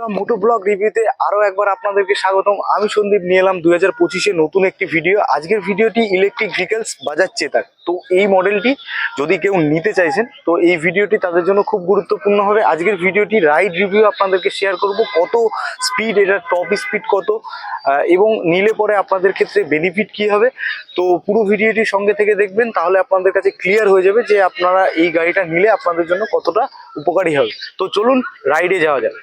বন্ধুরা মোটো ব্লগ রিভিউতে আরও একবার আপনাদেরকে স্বাগতম। আমি সন্দীপ, নিয়ে এলাম দু হাজার পঁচিশে নতুন একটি ভিডিও। আজকের ভিডিওটি ইলেকট্রিক ভেহিকেলস বাজার চেতাক তো এই মডেলটি যদি কেউ নিতে চাইছেন, তো এই ভিডিওটি তাদের জন্য খুব গুরুত্বপূর্ণ হবে। আজকের ভিডিওটি রাইড রিভিউ আপনাদেরকে শেয়ার করব, কত স্পিড এটার টপ স্পিড কত এবং নিলে পরে আপনাদের ক্ষেত্রে বেনিফিট কি হবে। তো পুরো ভিডিওটি সঙ্গে থেকে দেখবেন, তাহলে আপনাদের কাছে ক্লিয়ার হয়ে যাবে যে আপনারা এই গাড়িটা নিলে আপনাদের জন্য কতটা উপকারী হবে। তো চলুন রাইডে যাওয়া যাক।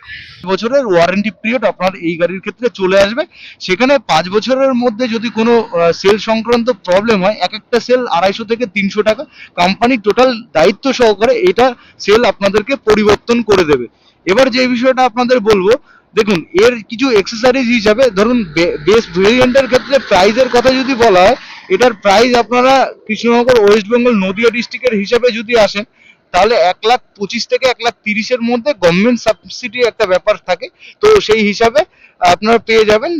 বছরের ওয়ারেন্টি পিরিয়ড আপনার এই গাড়ির ক্ষেত্রে চলে আসবে। সেখানে পাঁচ বছরের মধ্যে যদি কোনো সেল সংক্রান্ত প্রবলেম হয়, এক একটা সেল আড়াইশো থেকে তিনশো টাকা। কোম্পানি টোটাল দায়িত্ব সহকারে এটা সেল আপনাদেরকে পরিবর্তন করে দেবে। এবার যে বিষয়টা আপনাদের বলব, দেখুন, এর কিছু এক্সেসারিজ হিসাবে, ধরুন বেস ভেরিয়েন্টের ক্ষেত্রে প্রাইজের কথা যদি বলা হয়, এটার প্রাইস আপনারা কৃষ্ণনগর ওয়েস্ট বেঙ্গল নদিয়া ডিস্ট্রিক্টের হিসাবে যদি আসেন, তাহলে এক লাখ পঁচিশ থেকে এক লাখ তিরিশের মধ্যে গভর্নমেন্ট সাবসিডি একটা ব্যাপার থাকে। তো সেই হিসাবে আপনারা পেয়ে যাবেন।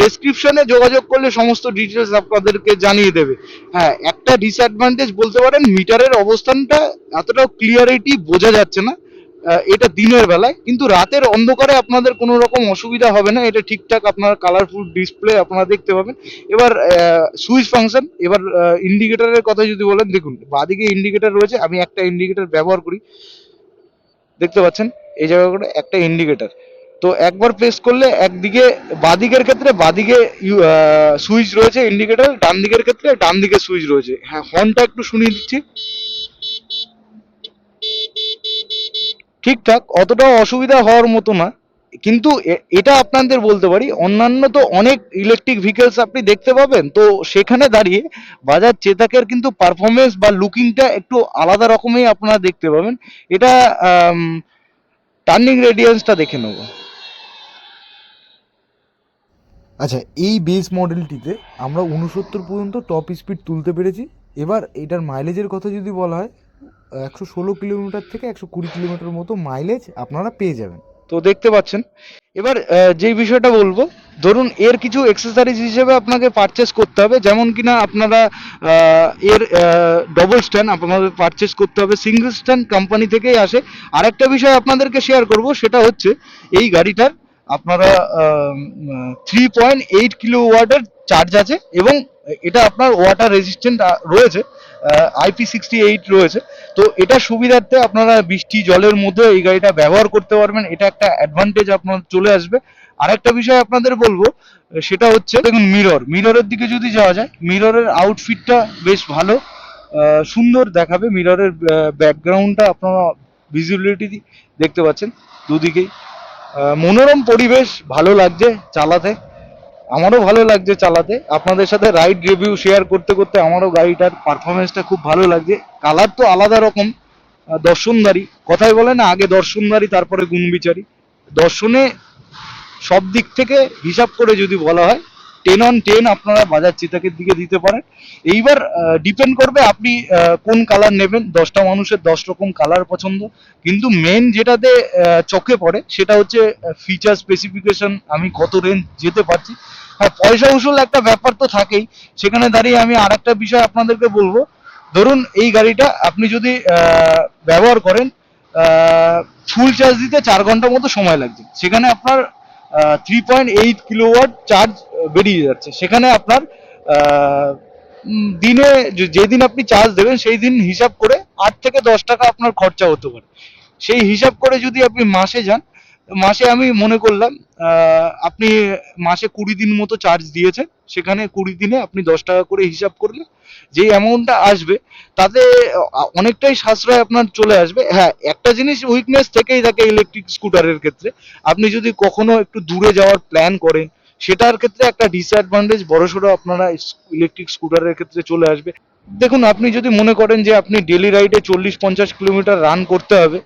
ডেসক্রিপশনে যোগাযোগ করলে সমস্ত ডিটেলস আপনাদেরকে জানিয়ে দেবে। হ্যাঁ একটা ডিসঅ্যাডভান্টেজ বলতে পারেন, মিটারের অবস্থানটা এতটাও ক্লিয়ারিটি বোঝা যাচ্ছে না। এটা দিনের বেলায়, কিন্তু রাতের অন্ধকারে আপনাদের কোনো রকম অসুবিধা হবে না। এটা ঠিকঠাক আপনার কালারফুল ডিসপ্লে আপনারা দেখতে পাবেন। এবার সুইচ ফাংশন এবার ইন্ডিকেটারের কথা যদি বলেন, দেখুন, বাদিকে ইন্ডিকেটার রয়েছে, আমি একটা ইন্ডিকেটার ব্যবহার করি। দেখতে পাচ্ছেন? এই জায়গা করে একটা ইন্ডিকেটর তো একবার প্রেস করলে একদিকে বাদিকের ক্ষেত্রে বাদিকে সুইচ রয়েছে ইন্ডিকেটার ডান দিকের ক্ষেত্রে ডান দিকে সুইচ রয়েছে। হ্যাঁ হর্নটা একটু শুনিয়ে দিচ্ছি। ঠিকঠাক অতটাও অসুবিধা হওয়ার মতো না। কিন্তু এটা আপনাদের বলতে পারি, অন্যান্য তো অনেক ইলেকট্রিক ভেহিকেলস আপনি দেখতে পাবেন। তো সেখানে দাঁড়িয়ে বাজার চেতাকের কিন্তু পারফরমেন্স বা লুকিংটা একটু আলাদা রকমই আপনারা দেখতে পাবেন। এটা টার্নিং রেডিয়েন্সটা দেখে নেব। আচ্ছা এই বেস মডেলটিতে আমরা উনসত্তর পর্যন্ত টপ স্পিড তুলতে পেরেছি। এবার এটার মাইলেজের কথা যদি বলা হয়, একশো ষোলো কিলোমিটার থেকে একশো কুড়ি কিলোমিটার মতো মাইলেজ আপনারা পেয়ে যাবেন। তো দেখতে পাচ্ছেন। এবার যেই বিষয়টা বলব, ধরুন এর কিছু এক্সেসারিজ হিসেবে আপনাকে পারচেস করতে হবে। যেমন কিনা আপনারা এর ডবল স্ট্যান্ড আপনাদের পারচেস করতে হবে। সিঙ্গেল স্ট্যান্ড কোম্পানি থেকেই আসে। আরেকটা বিষয় আপনাদেরকে শেয়ার করব, সেটা হচ্ছে এই গাড়িটার আপনারা থ্রি পয়েন্ট এইট কিলো ওয়াটের চার্জ আছে এবং এটা আপনার ওয়াটার রেজিস্ট্যান্ট রয়েছে আইপি সিক্সটি এইট রয়েছে। তো এটা সুবিধার্থে আপনারা বৃষ্টি, জলের মধ্যে এই গাড়িটা ব্যবহার করতে পারবেন। এটা একটা অ্যাডভান্টেজ আপনার চলে আসবে। আরেকটা বিষয় আপনাদের বলব, সেটা হচ্ছে, দেখুন মিরর মিররের দিকে যদি যাওয়া যায় মিররের আউটফিটটা বেশ ভালো সুন্দর দেখাবে। মিররের ব্যাকগ্রাউন্ডটা আপনারা ভিজিবিলিটি দেখতে পাচ্ছেন। দুদিকেই। মনোরম পরিবেশ ভালো লাগছে চালাতে। আমারও ভালো লাগছে চালাতে। আপনাদের সাথে রাইড রিভিউ শেয়ার করতে করতে আমারও গাড়িটার পারফরমেন্সটা খুব ভালো লাগছে। কালার তো আলাদা রকম দর্শনদারি কথাই বলে না, আগে দর্শনদারি তারপরে গুণবিচারী। দর্শনে সব দিক থেকে হিসাব করে যদি বলা হয় টেন অন টেন আপনারা বাজার চিতাকের দিকে দিতে পারেন। এইবার ডিপেন্ড করবে আপনি কোন কালার নেবেন। দশটা মানুষের দশ রকম কালার পছন্দ। কিন্তু মেন যেটাতে চোখে পড়ে, সেটা হচ্ছে ফিচার স্পেসিফিকেশন আমি কত রেঞ্জ যেতে পারছি। হ্যাঁ পয়সা উসুল একটা ব্যাপার তো থাকেই। সেখানে দাঁড়িয়ে আমি আর একটা বিষয় আপনাদেরকে বলব। ধরুন, এই গাড়িটা আপনি যদি ব্যবহার করেন ফুল চার্জ দিতে চার ঘণ্টা মতো সময় লাগছে। সেখানে আপনার three point eight kilowatt charge বেরিয়ে যাচ্ছে। সেখানে আপনার দিনে যেদিন আপনি চার্জ দেবেন, সেই দিন হিসাব করে আট থেকে দশ টাকা আপনার খরচা হতে পারে। সেই হিসাব করে যদি আপনি মাসে যান, মাসে আমি মনে করলাম আপনি মাসে কুড়ি দিন মতো চার্জ দিয়েছেন, সেখানে কুড়ি দিনে আপনি দশ টাকা করে হিসাব করলে যে অ্যামাউন্টটা আসবে, তাতে অনেকটাই সাশ্রয় আপনার চলে আসবে। হ্যাঁ একটা জিনিস উইকনেস থেকেই থাকে ইলেকট্রিক স্কুটারের ক্ষেত্রে। আপনি যদি কখনো একটু দূরে যাওয়ার প্ল্যান করেন সেটার ক্ষেত্রে একটা ডিসঅ্যাডভান্টেজ বড়সড় আপনারা ইলেকট্রিক স্কুটারের ক্ষেত্রে চলে আসবে। দেখুন, আপনি যদি মনে করেন যে আপনি ডেলি রাইডে চল্লিশ পঞ্চাশ কিলোমিটার রান করতে হবে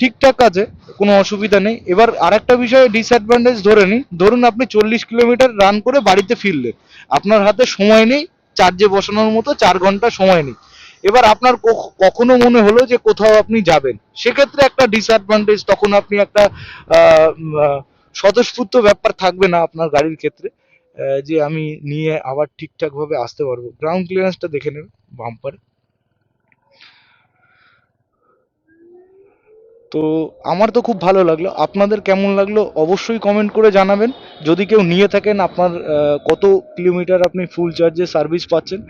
ঠিকঠাক আছে, কোনো অসুবিধা নেই। এবার আরেকটা বিষয়ে ডিসঅ্যাডভান্টেজ ধরে নিই ধরুন আপনি চল্লিশ কিলোমিটার রান করে বাড়িতে ফিরলেন। আপনার হাতে সময় নেই, চার্জে বসানোর মতো চার ঘণ্টা সময় নেই। এবার আপনার কখনো মনে হলো যে কোথাও আপনি যাবেন, সেক্ষেত্রে একটা ডিসঅ্যাডভান্টেজ তখন আপনি একটা স্বতঃস্ফূর্ত ব্যাপার থাকবে না আপনার গাড়ির ক্ষেত্রে যে আমি নিয়ে আবার ঠিকঠাক ভাবে আসতে পারব। গ্রাউন্ড ক্লিয়ারেন্সটা দেখে নেবেন বাম্পারে তো আমার তো খুব ভালো লাগল। আপনাদের কেমন লাগল অবশ্যই কমেন্ট করে জানাবেন। যদি কেউ নিয়ে থাকেন আপনার কত কিলোমিটার আপনি ফুল চার্জে সার্ভিস পাচ্ছেন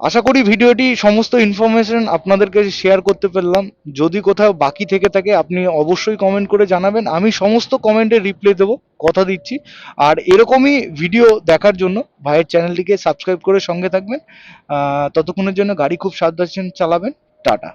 আশা করি ভিডিওটি সমস্ত ইনফরমেশন আপনাদেরকে শেয়ার করতে পারলাম। যদি কোথাও বাকি থেকে থাকে, আপনি অবশ্যই কমেন্ট করে জানাবেন। আমি সমস্ত কমেন্টের রিপ্লাই দেবো, কথা দিচ্ছি। আর এরকমই ভিডিও দেখার জন্য ভাইয়ের চ্যানেলটিকে সাবস্ক্রাইব করে সঙ্গে থাকবেন। ততক্ষণের জন্য গাড়ি খুব সাবধান চালাবেন। টাটা।